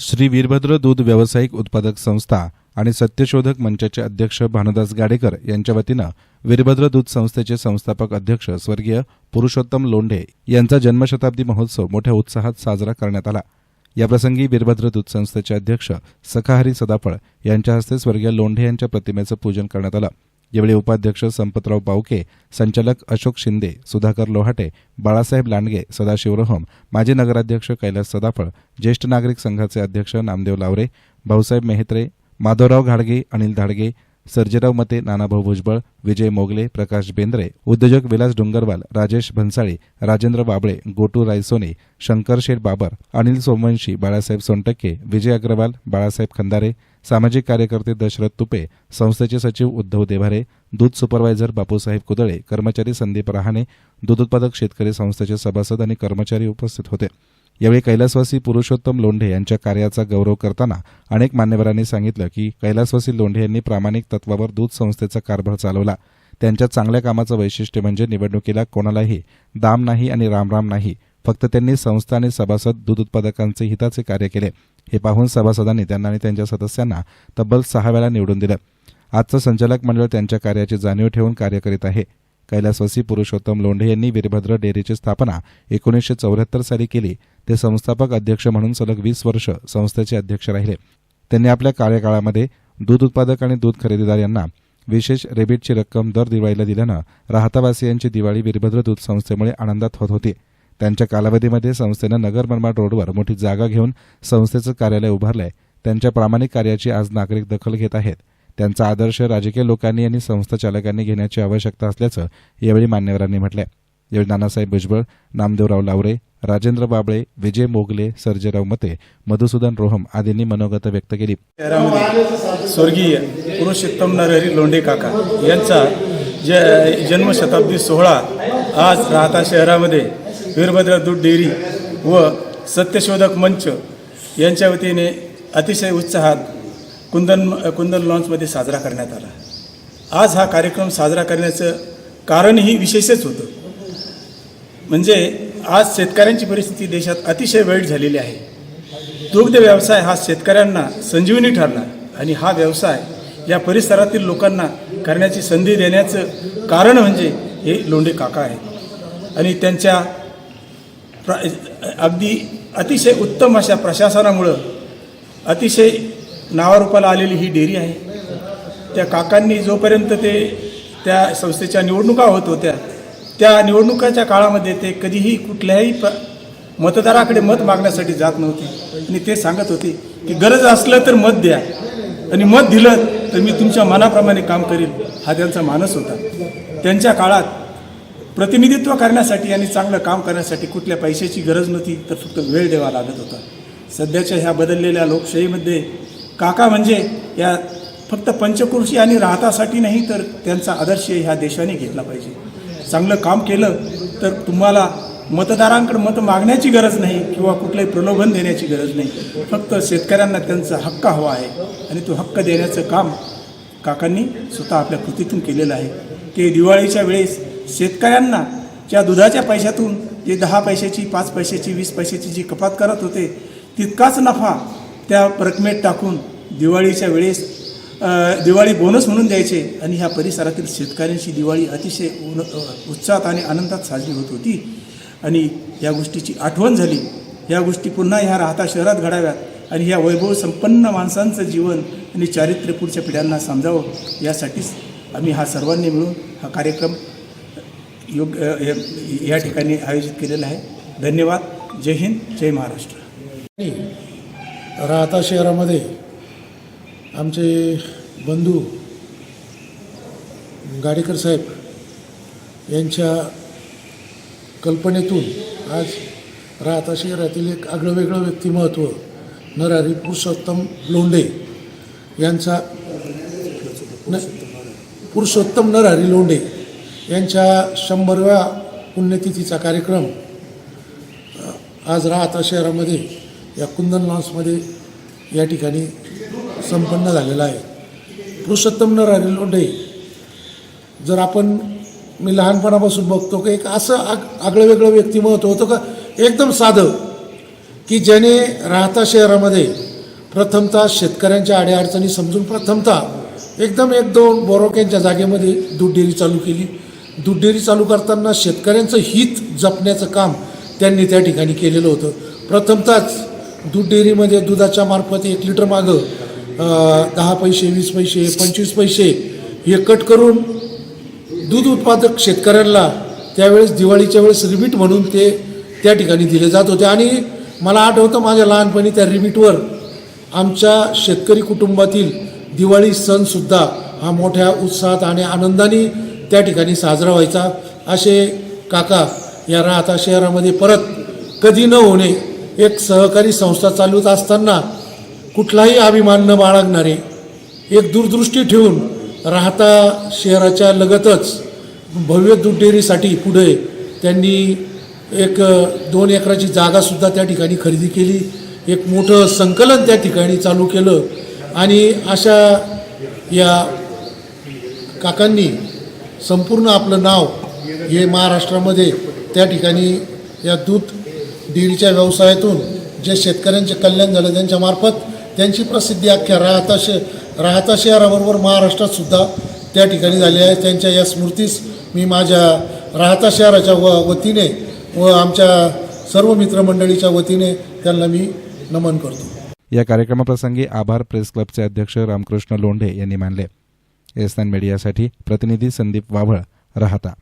श्री वीरभद्र दूध व्यावसायिक उत्पादक संस्था आणि सत्यशोधक मंचाचे अध्यक्ष भानुदास गाडेकर यांच्या वतीनं वीरभद्र दूध संस्थेचे संस्थापक अध्यक्ष स्वर्गीय पुरुषोत्तम लोंढे यांचा जन्मशताब्दी महोत्सव मोठ्या उत्साहात साजरा करण्यात आला. याप्रसंगी वीरभद्र दूध संस्थेचे अध्यक्ष सखाहरी सदाफळ यांच्या हस्ते स्वर्गीय लोंढे यांच्या प्रतिमेचं पूजन करण्यात आलं. यावेळी उपाध्यक्ष संपतराव पावके संचालक अशोक शिंदे सुधाकर लोहाटे बाळासाहेब लांडगे सदाशिव रोहम माजी नगराध्यक्ष कैलास सदाफळ ज्येष्ठ नागरिक संघाचे अध्यक्ष नामदेव लावरे भाऊसाहेब मेहत्रे माधवराव घाडगे अनिल धाडगे सर्जेराव मते नानाभाऊ भुजबळ विजय मोगले प्रकाश बेंद्रे उद्योजक विलास डोंगरवाल राजेश भन्साळी राजेंद्र बाबळे गोटू रायसोने शंकर शेठ बाबर अनिल सोमवंशी बाळासाहेब सोनटक्के विजय अग्रवाल बाळासाहेब खंदारे सामाजिक कार्यकर्ते दशरथ तुपे संस्थेचे सचिव उद्धव देभारे दूध सुपरवायझर बापूसाहेब कुदळे कर्मचारी संदीप रहाणे दूध उत्पादक शेतकरी संस्थेचे सभासद आणि कर्मचारी उपस्थित होते. यावेळी कैलासवासी पुरुषोत्तम लोंढे यांच्या कार्याचा गौरव करताना अनेक मान्यवरांनी सांगितलं की कैलासवासी लोंढे यांनी प्रामाणिक तत्वावर दूध संस्थेचा कारभार चालवला. त्यांच्या चांगल्या कामाचं वैशिष्ट्य म्हणजे निवडणुकीला कोणालाही दाम नाही आणि रामराम नाही. फक्त त्यांनी संस्था आणि सभासद दूध उत्पादकांचे हिताचे कार्य केले. हे पाहून सभासदांनी त्यांना आणि त्यांच्या सदस्यांना तब्बल सहा वेळा निवडून दिलं. आजचं संचालक मंडळ त्यांच्या कार्याची जाणीव ठेवून कार्य करीत आहे. कैलासवासी पुरुषोत्तम लोंढे यांनी वीरभद्र डेअरीची स्थापना एकोणीसशे चौऱ्याहत्तर साली केली. ते संस्थापक अध्यक्ष म्हणून सलग वीस वर्ष संस्थेचे अध्यक्ष राहिले. त्यांनी आपल्या कार्यकाळामध्ये दूध उत्पादक आणि दूध खरेदीदार यांना विशेष रेबीटची रक्कम दर दिवाळीला दिल्यानं राहतावासियांची दिवाळी वीरभद्र दूध संस्थेमुळे आनंदात होत होती. त्यांच्या कालावधीमध्ये संस्थेनं नगर मनमाड रोडवर मोठी जागा घेऊन संस्थेचं कार्यालय उभारलंय. त्यांच्या प्रामाणिक कार्याची आज नागरिक दखल घेत आहेत. त्यांचा आदर्श राजकीय लोकांनी आणि संस्था चालकांनी घेण्याची आवश्यकता असल्याचं यावेळी मान्यवरांनी म्हटलं यावेळी नानासाहेब भुजबळ नामदेवराव लावरे राजेंद्र बाबळे विजय मोगले सर्जेराव मते मधुसूदन रोहम आदींनी मनोगत व्यक्त केली. स्वर्गीय पुरुषोत्तम नरहरी लोंढे काका यांचा ज जन्मशताब्दी सोहळा आज राहता शहरामध्ये वीरभद्र दूध डेअरी व सत्यशोधक मंच यांच्या वतीने अतिशय उत्साहात कुंदन कुंदन लॉन्समध्ये साजरा करण्यात आला. आज हा कार्यक्रम साजरा करण्याचं कारणही विशेषच होतं. म्हणजे आज शेतकऱ्यांची परिस्थिती देशात अतिशय वाईट झालेली आहे. दुग्ध व्यवसाय हा शेतकऱ्यांना संजीवनी ठरला आणि हा व्यवसाय या परिसरातील लोकांना करण्याची संधी देण्याचं कारण म्हणजे हे लोंढे काका आहेत. आणि त्यांच्या प्र अगदी अतिशय उत्तम अशा प्रशासनामुळं अतिशय नावारूपाला आलेली ही डेअरी आहे. त्या काकांनी जोपर्यंत ते त्या संस्थेच्या निवडणुका होत होत्या त्या निवडणुकाच्या काळामध्ये ते कधीही कुठल्याही प मतदाराकडे मत मागण्यासाठी जात नव्हते. आणि ते सांगत होते की गरज असलं तर मत द्या. आणि मत दिलं तर मी तुमच्या मनाप्रमाणे काम करेल हा त्यांचा मानस होता. त्यांच्या काळात प्रतिनिधित्व करण्यासाठी आणि चांगलं काम करण्यासाठी कुठल्या पैशाची गरज नव्हती तर फक्त वेळ द्यावा लागत होता. सध्याच्या ह्या बदललेल्या लोकशाहीमध्ये काका म्हणजे या फक्त पंचकृषी आणि राहतासाठी नाही तर त्यांचा आदर्श ह्या देशाने घेतला पाहिजे. चांगलं काम केलं तर तुम्हाला मतदारांकडे मत मागण्याची गरज नाही किंवा कुठलंही प्रलोभन देण्याची गरज नाही. फक्त शेतकऱ्यांना त्यांचा हक्क हवा आहे आणि तो हक्क देण्याचं काम काकांनी स्वतः आपल्या कृतीतून केलेलं आहे. ते दिवाळीच्या वेळेस शेतकऱ्यांना ज्या दुधाच्या पैशातून जे दहा पैशाची पाच पैशाची वीस पैशाची जी कपात करत होते तितकाच नफा त्या रकमेत टाकून दिवाळीच्या वेळेस दिवाळी बोनस म्हणून द्यायचे. आणि ह्या परिसरातील शेतकऱ्यांची दिवाळी अतिशय उन उत्साहात आणि आनंदात साजरी होत होती. आणि या गोष्टीची आठवण झाली. या गोष्टी पुन्हा ह्या राहता शहरात घडाव्यात. आणि ह्या वैभव संपन्न माणसांचं जीवन आणि चारित्र्य पुढच्या पिढ्यांना समजावं यासाठीच आम्ही हा सर्वांनी मिळून हा कार्यक्रम योग्य या- या ठिकाणी आयोजित केलेला आहे. धन्यवाद. जय हिंद. जय महाराष्ट्र. राहता शहरामध्ये आमचे बंधू गाडेकर साहेब यांच्या कल्पनेतून आज राहता शहरातील एक आगळंवेगळं व्यक्तिमत्व नरारी पुरुषोत्तम लोंढे यांचा न पुरुषोत्तम नरहरी लोंढे यांच्या शंभरव्या पुण्यतिथीचा कार्यक्रम आज राहता शहरामध्ये या कुंदन लॉन्समध्ये या ठिकाणी संपन्न झालेला आहे. पुरुषोत्तम नरहरी लोंढे. जर आपण मी लहानपणापासून बघतो की एक असं आग आगळं वेगळं व्यक्तिमत्व होतं का? एकदम साधं. की ज्याने राहता शहरामध्ये प्रथमतः शेतकऱ्यांच्या अडीअडचणी समजून प्रथमतः एकदम एक दोन बोरोक्यांच्या जागेमध्ये दूध डेअरी चालू केली. दूध डेअरी चालू करताना शेतकऱ्यांचं हित जपण्याचं काम त्यांनी त्या ठिकाणी केलेलं होतं. प्रथमतःच दूध डेअरीमध्ये दुधाच्या मार्फत एक लिटर मागं दहा पैसे वीस पैसे पंचवीस पैसे हे कट करून दूध उत्पादक शेतकऱ्यांना त्यावेळेस दिवाळीच्या वेळेस रिबीट म्हणून ते त्या ठिकाणी दिले जात होते. आणि मला आठवतं माझ्या लहानपणी त्या रिबीटवर आमच्या शेतकरी कुटुंबातील दिवाळी सणसुद्धा हा मोठ्या उत्साहात आणि आनंदाने त्या ठिकाणी साजरा व्हायचा. असे काका या राहता शहरामध्ये परत कधी न होणे एक सहकारी संस्था चालवत असताना कुठलाही अभिमान न बाळगणारे एक दूरदृष्टी ठेवून राहता शहराच्या लगतच भव्य दूध डेअरीसाठी पुढे त्यांनी एक दोन एकराची जागासुद्धा त्या ठिकाणी खरेदी केली. एक मोठं संकलन त्या ठिकाणी चालू केलं आणि अशा या काकांनी संपूर्ण आपलं नाव हे महाराष्ट्रामध्ये त्या ठिकाणी या दूध डेअरीच्या व्यवसायातून जे शेतकऱ्यांचे कल्याण झालं त्यांच्या मार्फत त्यांची प्रसिद्धी अख्ख्या राहता शे राहता शहराबरोबर महाराष्ट्रात सुद्धा त्या ठिकाणी झाली आहे. त्यांच्या या स्मृतीस मी माझ्या राहता शहराच्या व वतीने व आमच्या सर्व मित्रमंडळीच्या वतीने त्यांना मी नमन करतो. या कार्यक्रमाप्रसंगी आभार प्रेस क्लबचे अध्यक्ष रामकृष्ण लोंढे यांनी मानले. एस मीडियासाठी प्रतिनिधी संदीप वाभळ राहता.